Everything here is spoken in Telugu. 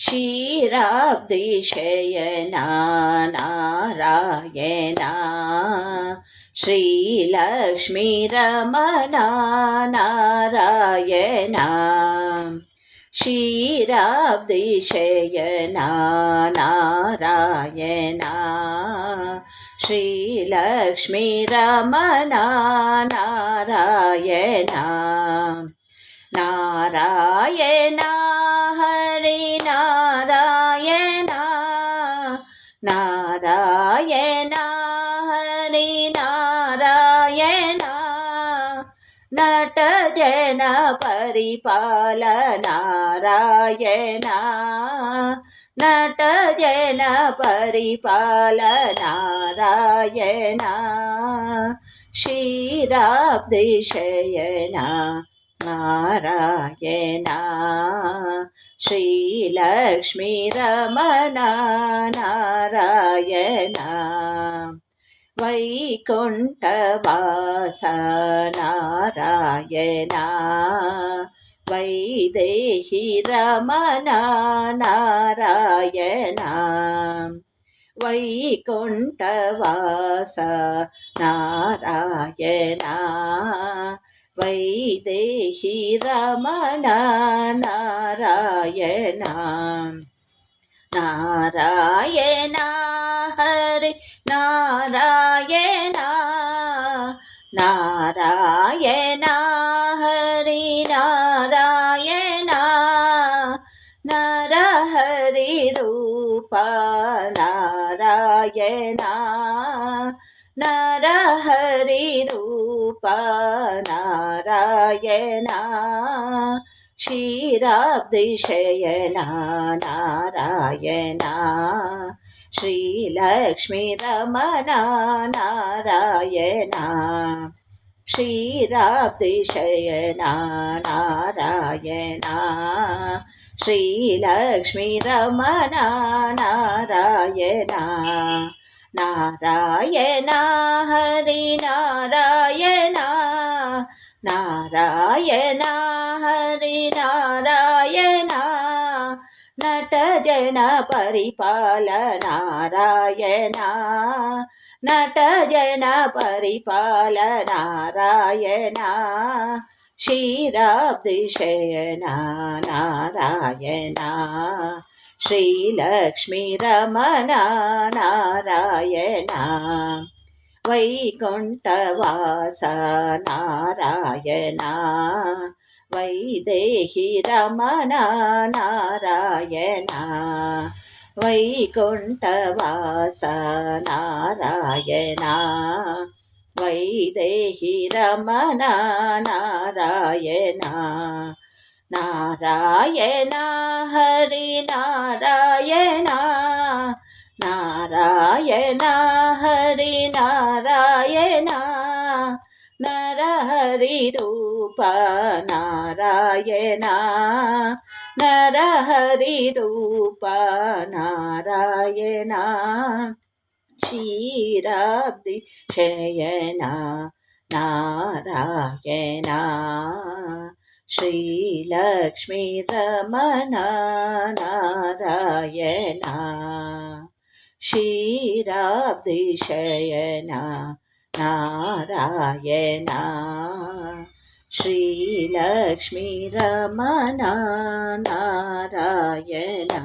क्षीराब्दिशयना नारायणा श्रीलक्ष्मीरमणा नारायणा क्षीराब्दिशयना नारायणा श्रीलक्ष्मीरमणा नारायणा नारायणा नारायणा हरिनारायणा नटजन परिपाल नारायणा नटजन परिपाल नारायणा क्षीराब्दिशयना नारायणा श्रीलक्ष्मीरमणा नारायणा वैकुण्ठवास नारायणा वैदेहि रमणा नारायणा वैकुण्ठवास नारायणा వైదేహి రమణ నారాయణ నారాయణ హరి నారాయణ నారాయణ హరి నారాయణ నర హరి రూప నారాయణ నర హరి नारायणा क्षीराब्दिशयना नारायणा श्रीलक्ष्मीरमणा नारायणा क्षीराब्दिशयना नारायणा श्रीलक्ष्मीरमणा नारायणा నారాయణ హరి నారాయణ నారాయణ హరి నారాయణ నట జన పరిపాల నారాయణ నట జన పరిపాల నారాయణ క్షీరాబ్ది శయన నారాయణ. श्रीलक्ष्मीरमणा नारायणा वैकुण्ठवास नारायणा वैदेहि रमणा नारायणा वैकुण्ठवास नारायणा वैदेहि रमणा नारायणा నారాయణ హరి నారాయణ నారాయణ హరి నారాయణ నరహరి రూప నారాయణ నరహరి రూప నారాయణ. క్షీరాబ్ది శయన నారాయణ. श्रीलक्ष्मीरमणा नारायणा क्षीराब्दिशयना नारायणा श्रीलक्ष्मीरमणा नारायणा